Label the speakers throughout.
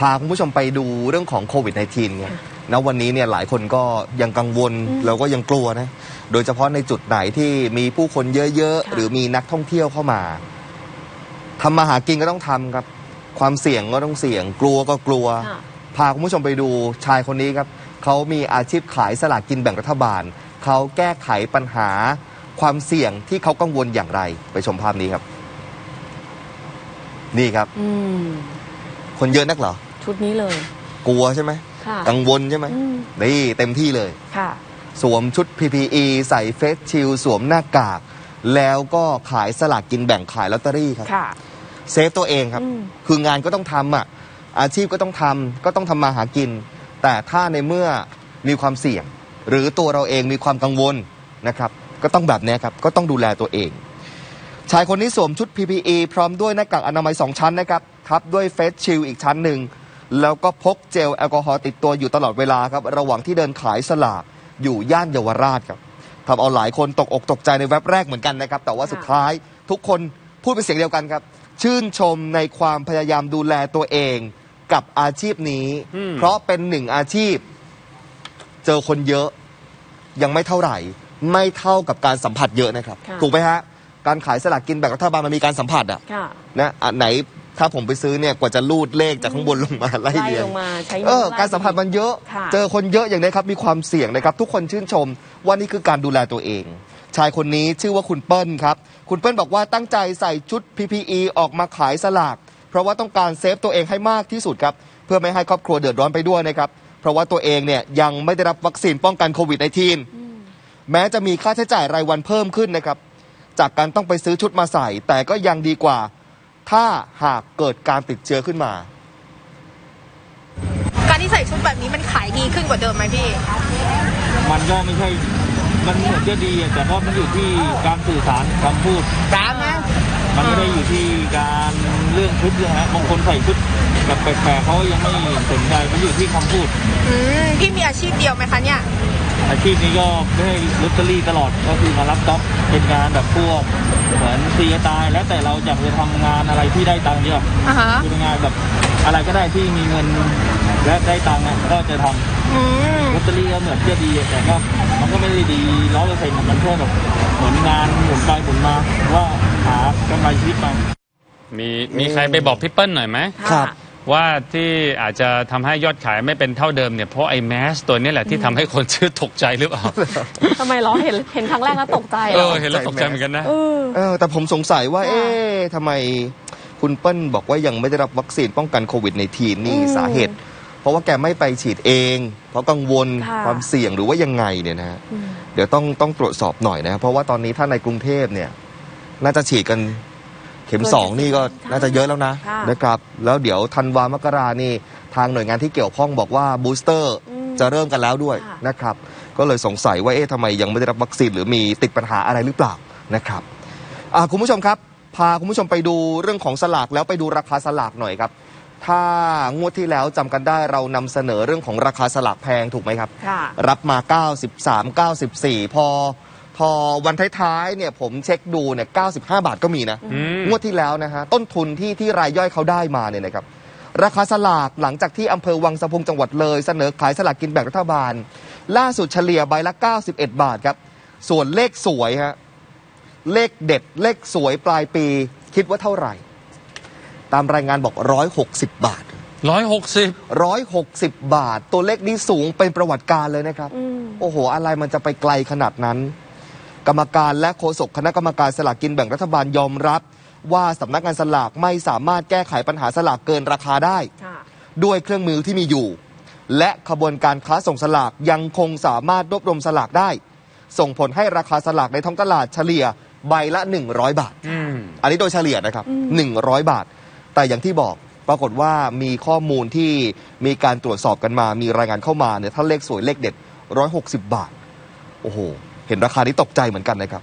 Speaker 1: พาคุณผู้ชมไปดูเรื่องของโควิด -19 ไงนะวันนี้เนี่ยหลายคนก็ยังกังวลแล้วก็ยังกลัวนะ โดยเฉพาะในจุดไหนที่มีผู้คนเยอะๆ
Speaker 2: ค่ะ
Speaker 1: หรือมีนักท่องเที่ยวเข้ามาทำมาหากินก็ต้องทำครับ ความเสี่ยงก็ต้องเสี่ยง กลัวก็กลัว
Speaker 2: ค่ะ
Speaker 1: พาคุณผู้ชมไปดูชายคนนี้ครับเขามีอาชีพขายสลากกินแบ่งรัฐบาลเขาแก้ไขปัญหาความเสี่ยงที่เขากังวลอย่างไร ไปชมภาพนี้ครับ นี่ครับ
Speaker 2: อืม
Speaker 1: คนเยอะนักเหรอ
Speaker 2: ชุดนี้เลย
Speaker 1: กลัวใช่ไหม
Speaker 2: ค่ะ
Speaker 1: กังวลใช่ไหม
Speaker 2: อืม
Speaker 1: นี่เต็มที่เลย
Speaker 2: ค่ะ
Speaker 1: สวมชุด PPE ใส่เฟสชิลด์สวมหน้ากาก แล้วก็ขายสลากกินแบ่งขายลอตเตอรี่ครับ
Speaker 2: ค่ะ
Speaker 1: เซฟตัวเองครับ
Speaker 2: อืม
Speaker 1: คืองานก็ต้องทำอะ อาชีพก็ต้องทำก็ต้องทำมาหากิน แต่ถ้าในเมื่อมีความเสี่ยง หรือตัวเราเองมีความกังวลนะครับ ก็ต้องแบบนี้ครับ ก็ต้องดูแลตัวเอง ชายคนนี้สวมชุด PPE พร้อมด้วยหน้ากากอนามัย 2 ชั้นนะครับ ทับด้วยเฟสชิลอีกชั้นหนึ่ง แล้วก็พกเจลแอลกอฮอล์ติดตัวอยู่ตลอดเวลาครับ ระหว่างที่เดินขายสลากอยู่ย่านเยาวราชครับทำเอาหลายคนตกอกตกใจในแว็บแรกเหมือนกันนะครับ แต่ว่าสุดท้ายทุกคนพูดเป็นเสียงเดียวกันครับ ชื่นชมในความพยายามดูแลตัวเองกับอาชีพนี้
Speaker 3: อืม
Speaker 1: เพราะเป็นหนึ่งอาชีพ เจอคนเยอะ ยังไม่เท่าไหร่ ไม่เท่ากับการสัมผัสเยอะนะครับ
Speaker 2: ค่ะ
Speaker 1: ถูกไหมฮะ การขายสลากกินแบ่งรัฐบาลมันมีการสัมผัสอะ
Speaker 2: ค่ะ
Speaker 1: นะอันไหน ถ้าผมไปซื้อเนี่ยกว่าจะลูดเลขจากข้างบนลงมาไล่
Speaker 2: ไล่
Speaker 1: เรีย
Speaker 2: ล
Speaker 1: ง
Speaker 2: งมาใช้
Speaker 1: เอ
Speaker 2: นิ้ว
Speaker 1: อ
Speaker 2: ไล่
Speaker 1: การสัมผัสมันเยอะ
Speaker 2: ค่ะ
Speaker 1: เจอคนเยอะอย่างนี้ครับ มีความเสี่ยงนะครับ ทุกคนชื่นชมว่านี่คือการดูแลตัวเอง ชายคนนี้ชื่อว่าคุณเปิ้ลครับ คุณเปิ้ลบอกว่าตั้งใจใส่ชุด PPE ออกมาขายสลาก เพราะว่าต้องการเซฟตัวเองให้มากที่สุดครับ เพื่อไม่ให้ครอบครัวเดือดร้อนไปด้วยนะครับ เพราะว่าตัวเองเนี่ยยังไม่ได้รับวัคซีนป้องกันโควิด -19 แม้จะมีค่าใช้จ่ายรายวันเพิ่มขึ้นนะครับ จากการต้องไปซื้อชุดมาใส่ แต่ก็ยังดีกว่า ถ้าหากเกิดการติดเชื้อขึ้นมา
Speaker 4: การที่ใส่ชุดแบบนี้มันขายดีขึ้นกว่าเดิมไหมพี่
Speaker 3: มันก็ไม่ใช่ มันเหมือนจะดีอะแต่ก็มันอยู่ที่การสื่อสารคำพูด
Speaker 4: ร้านนะ
Speaker 3: มันไม่ได้อยู่ที่การเรื่องชุดเรื่องนะบางคนใส่ชุดแบบแปลกๆเขายังไม่สนใจมันอยู่ที่คำพูด
Speaker 4: อืม พี่มีอาชีพเดียวไหมคะเนี่ย
Speaker 3: อาชีพนี้ก็ไม่ได้ลอตเตอรี่ตลอดก็คือมารับจ็อบเป็นงานแบบพวกเหมือนซีตายแล้วแต่เราอยากจะทำงานอะไรที่ได้ตังค์เยอะ
Speaker 4: อ่าฮะ
Speaker 3: คือเป็นงานแบบอะไรก็ได้ที่มีเงินและได้ตังค์อะก็จะทำ
Speaker 4: อืม
Speaker 3: ลอตเตอรี่ก็เหมือนจะดีแต่ก็มันก็ไม่ได้ดีร้อยเปอร์เซ็นต์มันแค่แบบเหมือนงานหมุนไปหมุนมาว่าหากำไรชีวิตมา
Speaker 5: มีมีใครไปบอกพี่เปิ้ลหน่อยไหม
Speaker 1: ครับ
Speaker 5: ว่าที่อาจจะทำให้ยอดขายไม่เป็นเท่าเดิมเนี่ยเพราะไอ้แมสตัวนี้แหละที่ทำให้คนชื่อตกใจหรือเปล่า
Speaker 2: ทำไมเหรอเห็นเห็นครั้งแรกแล้วตกใจเห
Speaker 5: เอ
Speaker 2: รอ
Speaker 5: อเห็นแล้วตกใจเหมือนกันนะ
Speaker 2: เออ
Speaker 1: เออแต่ผมสงสัยว่า
Speaker 2: ค่ะ
Speaker 1: เอ๊ะทำไมคุณเปิ้ลบอกว่ายังไม่ได้รับวัคซีนป้องกันโควิดในทีนี่
Speaker 2: อืม
Speaker 1: สาเหตุ เพราะว่าแกไม่ไปฉีดเอง เพราะกังวล
Speaker 2: ค่ะ
Speaker 1: ความเสี่ยงหรือว่ายังไงเนี่ยนะฮะ
Speaker 2: อืม
Speaker 1: เดี๋ยวต้องต้องตรวจสอบหน่อยนะ เพราะว่าตอนนี้ถ้าในกรุงเทพเนี่ย น่าจะฉีดกัน เข็ม
Speaker 2: เกิน
Speaker 1: สองนี่ก็
Speaker 2: ใช่
Speaker 1: น่าจะเยอะแล้วนะ
Speaker 2: ค่ะ
Speaker 1: นะครับ แล้วเดี๋ยวธันวามกรานี่ทางหน่วยงานที่เกี่ยวข้องบอกว่าบูสเตอร์
Speaker 2: อืม
Speaker 1: จะเริ่มกันแล้วด้วย
Speaker 2: ค่ะ
Speaker 1: นะครับ ก็เลยสงสัยว่าเอ๊ะทำไมยังไม่ได้รับวัคซีนหรือมีติดปัญหาอะไรหรือเปล่านะครับอ่าคุณผู้ชมครับ พาคุณผู้ชมไปดูเรื่องของสลากแล้วไปดูราคาสลากหน่อยครับ ถ้างวดที่แล้วจำกันได้เรานำเสนอเรื่องของราคาสลากแพงถูกไหมครับ
Speaker 2: ค่ะ
Speaker 1: รับมา 93 94 พอ พอวันท้ายๆเนี่ยผมเช็คดูเนี่ย95 บาทก็มีนะ
Speaker 5: อืม
Speaker 1: งวดที่แล้วนะฮะ ต้นทุนที่ที่รายย่อยเขาได้มาเนี่ยนะครับ ราคาสลากหลังจากที่อำเภอวังสะพุงจังหวัดเลย เสนอขายสลากกินแบ่งรัฐบาล ล่าสุดเฉลี่ยใบละ 91 บาทครับ ส่วนเลขสวยฮะ เลขเด็ดเลขสวยปลายปี คิดว่าเท่าไหร่ ตามรายงานบอก 160 บาท
Speaker 5: ร้อยหกสิบ
Speaker 1: 160 บาท ตัวเลขนี้สูงเป็นประวัติการเลยนะครับ
Speaker 2: อืม
Speaker 1: โอ้โห อะไรมันจะไปไกลขนาดนั้น กรรมการและโฆษกคณะกรรมการสลากกินแบ่งรัฐบาลยอมรับ ว่าสำนักงานสลากไม่สามารถแก้ไขปัญหาสลากเกินราคาได้
Speaker 2: ค่ะ
Speaker 1: ด้วยเครื่องมือที่มีอยู่ และขบวนการค้าส่งสลากยังคงสามารถรวบรวมสลากได้ ส่งผลให้ราคาสลากในท้องตลาดเฉลี่ยใบละ 100 บาท
Speaker 5: อืม
Speaker 1: อันนี้โดยเฉลี่ยนะครับ 100 บาท แต่อย่างที่บอกปรากฏว่ามีข้อมูลที่มีการตรวจสอบกันมา มีรายงานเข้ามาเนี่ยถ้าเลขสวยเลขเด็ด 160 บาท โอ้โห เห็นราคานี้ตกใจเหมือนกันนะครับ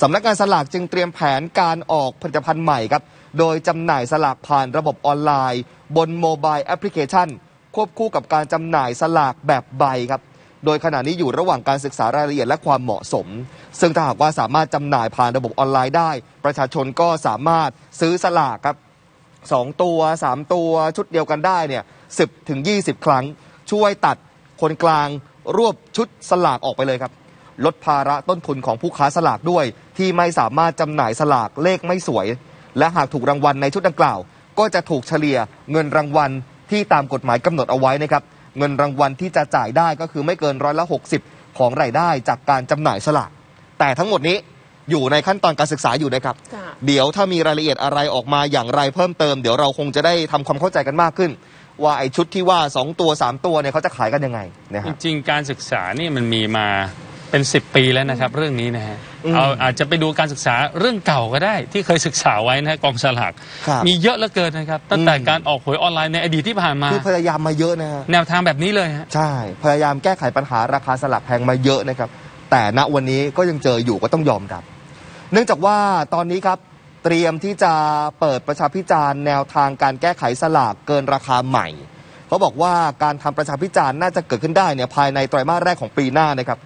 Speaker 1: สำนักงานสลากจึงเตรียมแผนการออกผลิตภัณฑ์ใหม่ครับ โดยจำหน่ายสลากผ่านระบบออนไลน์ บนโมบายแอปพลิเคชัน ควบคู่กับการจำหน่ายสลากแบบใบครับ โดยขณะนี้อยู่ระหว่างการศึกษารายละเอียดและความเหมาะสม ซึ่งถ้าหากว่าสามารถจำหน่ายผ่านระบบออนไลน์ได้ ประชาชนก็สามารถซื้อสลากครับ2ตัว3ตัวชุดเดียวกันได้เนี่ย10ถึง20ครั้ง ช่วยตัดคนกลางรวบชุดสลากออกไปเลยครับ ลดภาระต้นทุนของผู้ค้าสลากด้วย ที่ไม่สามารถจำหน่ายสลากเลขไม่สวย และหากถูกรางวัลในชุดดังกล่าว ก็จะถูกเฉลี่ยเงินรางวัลที่ตามกฎหมายกำหนดเอาไว้นะครับเงินรางวัลที่จะจ่ายได้ก็คือไม่เกินร้อยละ60 ของรายได้จากการจำหน่ายสลากแต่ทั้งหมดนี้อยู่ในขั้นตอนการศึกษาอยู่นะครับ
Speaker 2: จ้ะ
Speaker 1: เดี๋ยวถ้ามีรายละเอียดอะไรออกมาอย่างไรเพิ่มเติม เดี๋ยวเราคงจะได้ทำความเข้าใจกันมากขึ้น ว่าไอ้ชุดที่ว่า 2 ตัว 3 ตัวเนี่ยเขาจะขายกันยังไงนะ
Speaker 5: จ
Speaker 1: ฮะ
Speaker 5: ริงๆการศึกษานี่มันมีมา เป็น 10 ปีแล้วนะครับ เรื่องนี้นะฮะ
Speaker 1: อืม
Speaker 5: เอาอาจจะไปดูการศึกษาเรื่องเก่าก็ได้ ที่เคยศึกษาไว้นะฮะกองสลาก
Speaker 1: ครับ
Speaker 5: มีเยอะเหลือเกินนะครับ ตั้งแต่
Speaker 1: อืม
Speaker 5: การออกหวยออนไลน์ในอดีตที่ผ่านมา
Speaker 1: คือพยายามมาเยอะนะฮะ
Speaker 5: แนวทางแบบนี้เลยฮะ
Speaker 1: ใช่ พยายามแก้ไขปัญหาราคาสลากแพงมาเยอะนะครับ แต่ณวันนี้ก็ยังเจออยู่ก็ต้องยอมรับ เนื่องจากว่าตอนนี้ครับเตรียมที่จะเปิดประชาพิจารณ์แนวทางการแก้ไขสลากเกินราคาใหม่ เขาบอกว่าการทำประชาพิจารณ์น่าจะเกิดขึ้นได้เนี่ยภายในไตรมาสแรกของปีหน้านะครับ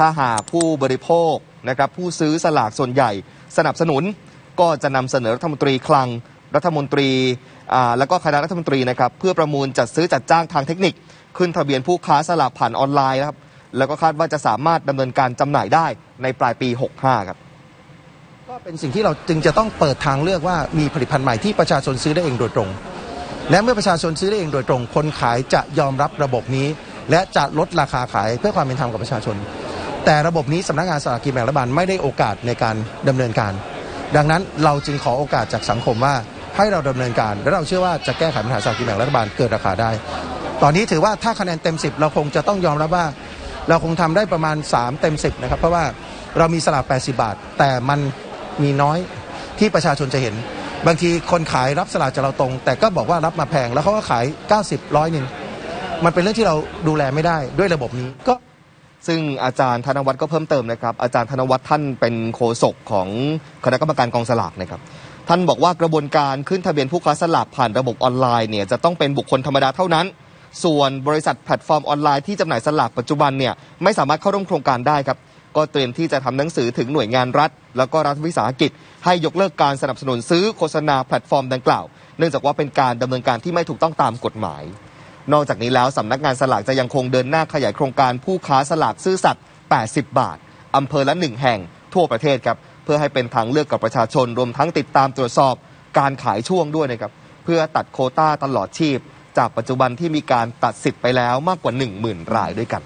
Speaker 1: ถ้าหากผู้บริโภคนะครับผู้ซื้อสลากส่วนใหญ่ สนับสนุนก็จะนำเสนอรัฐมนตรีคลังรัฐมนตรีแล้วก็คณะรัฐมนตรีนะครับเพื่อประมูลจัดซื้อจัดจ้างทางเทคนิค ขึ้นทะเบียนผู้ค้าสลากผ่านออนไลน์นะครับแล้วก็คาดว่าจะสามารถดำเนินการจำหน่ายได้ในปลายปี 65 ครับ
Speaker 6: ก็เป็นสิ่งที่เราจึงจะต้องเปิดทางเลือกว่ามีผลิตภัณฑ์ใหม่ที่ประชาชนซื้อได้เองโดยตรง และเมื่อประชาชนซื้อได้เองโดยตรง คนขายจะยอมรับระบบนี้ และจะลดราคาขายเพื่อความเป็นธรรมกับประชาชน แต่ระบบนี้สำนักงานสลากกินแบ่งรัฐบาลไม่ได้โอกาสในการดำเนินการ ดังนั้นเราจึงขอโอกาสจากสังคมว่าให้เราดำเนินการ และเราเชื่อว่าจะแก้ไขปัญหาสลากกินแบ่งรัฐบาลเกิดราคาได้ ตอนนี้ถือว่าถ้าคะแนนเต็ม 10 เราคงจะต้องยอมรับว่า เราคงทำได้ประมาณ 3 เต็ม 10 นะครับ เพราะว่าเรามีสลาก 80 บาท แต่มันมีน้อยที่ประชาชนจะเห็น บางทีคนขายรับสลากจากเราตรง แต่ก็บอกว่ารับมาแพงแล้วเขาก็ขาย 90ร้อยหนึ่งมันเป็นเรื่องที่เราดูแลไม่ได้ด้วยระบบนี้ก็
Speaker 1: ซึ่งอาจารย์ธนวัฒน์ก็เพิ่มเติมนะครับ อาจารย์ธนวัฒน์ท่านเป็นโฆษกของคณะกรรมการกองสลากนะครับ ท่านบอกว่ากระบวนการขึ้นทะเบียนผู้ค้าสลากผ่านระบบออนไลน์เนี่ยจะต้องเป็นบุคคลธรรมดาเท่านั้น ส่วนบริษัทแพลตฟอร์มออนไลน์ที่จำหน่ายสลากปัจจุบันเนี่ยไม่สามารถเข้าร่วมโครงการได้ครับ ก็เตรียมที่จะทำหนังสือถึงหน่วยงานรัฐ แล้วก็รัฐวิสาหกิจ ให้ยกเลิกการสนับสนุนซื้อโฆษณาแพลตฟอร์มดังกล่าว เนื่องจากว่าเป็นการดำเนินการที่ไม่ถูกต้องตามกฎหมาย นอกจากนี้แล้วสำนักงานสลากจะยังคงเดินหน้าขยายโครงการผู้ค้าสลากซื่อสัตย์ 80 บาท อำเภอละหนึ่งแห่งทั่วประเทศครับ เพื่อให้เป็นทางเลือกกับประชาชน รวมทั้งติดตามตรวจสอบการขายช่วงด้วยนะครับ เพื่อตัดโคต้าตลอดชีพ จากปัจจุบันที่มีการตัดสิทธิ์ไปแล้วมากกว่า 10,000 รายด้วยกัน